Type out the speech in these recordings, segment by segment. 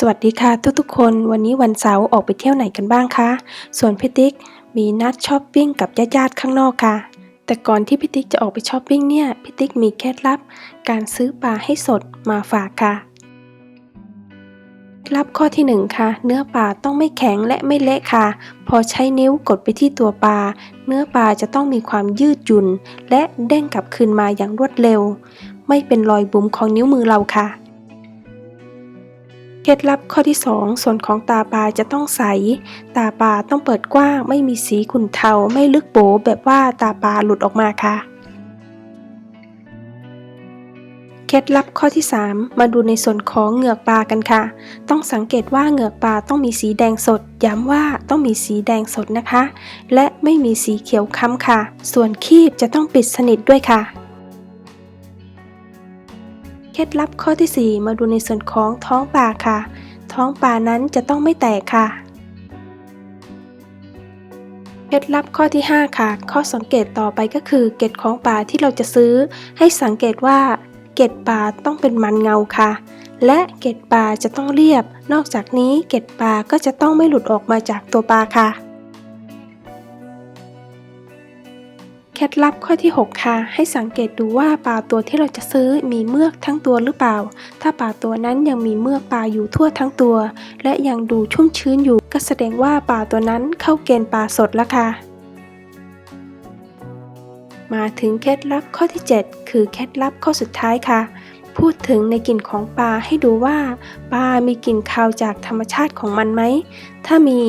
สวัสดีค่ะทุกๆ คนวันนี้วันเสาร์ออกไปเที่ยวไหนกันบ้างคะ ส่วนพี่ติ๊กมีนัดช้อปปิ้งกับญาติๆข้างนอกค่ะ แต่ก่อนที่พี่ติ๊กจะออกไปช้อปปิ้งเนี่ยพี่ติ๊กมีเคล็ดลับ การซื้อปลาให้สดมาฝากค่ะเคล็ดลับข้อที่หนึ่งค่ะ เนื้อปลาต้องไม่แข็งและไม่เละค่ะ พอใช้นิ้วกดไปที่ตัวปลาเนื้อปลาจะต้องมีความยืดหยุ่น และเด้งกลับคืนมาอย่างรวดเร็ว ไม่เป็นรอยบุ๋มของนิ้วมือเราค่ะ เคล็ดลับข้อที่ 2 ส่วนของตาปลาจะต้องใส ตาปลาต้องเปิดกว้าง ไม่มีสีขุ่นเทาไม่ลึกโบแบบว่าตาปลาหลุดออกมาค่ะเคล็ดลับข้อที่ 3 มาดูในส่วนของเหงือกปลากันค่ะ ต้องสังเกตว่าเหงือกปลาต้องมีสีแดงสด ย้ำว่าต้องมีสีแดงสดนะคะ และไม่มีสีเขียวค้ำค่ะ ส่วนคีบจะต้องปิดสนิทด้วยค่ะ เคล็ดลับข้อที่ 4 มาดูในส่วนของท้องปลาค่ะ ท้องปลานั้นจะต้องไม่แตกค่ะเคล็ดลับข้อที่ 5 ค่ะ ข้อสังเกตต่อไปก็คือ เกล็ดของปลาที่เราจะซื้อ ให้สังเกตว่าเกล็ดปลาต้องเป็นมันเงาค่ะ และเกล็ดปลาจะต้องเรียบ นอกจากนี้เกล็ดปลาก็จะต้องไม่หลุดออกมาจากตัวปลาค่ะ เคล็ดลับข้อที่ 6 ค่ะ ให้สังเกตดูว่าปลาตัวที่เราจะซื้อมีเมือกทั้งตัวหรือเปล่า ถ้าปลาตัวนั้นยังมีเมือกปลาอยู่ทั่วทั้งตัว และยังดูชุ่มชื้นอยู่ ก็แสดงว่าปลาตัวนั้นเข้าเกณฑ์ปลาสดแล้วค่ะ มาถึงเคล็ดลับข้อที่ 7 คือเคล็ดลับข้อสุดท้ายค่ะ พูดถึงในกลิ่นของปลาให้ดูว่าปลามีกลิ่นคาวจากธรรมชาติของมันไหม ถ้ามี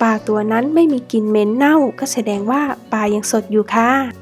ปลาตัวนั้นไม่มีกลิ่นเหม็นเน่า ก็แสดงว่าปลายังสดอยู่ค่ะ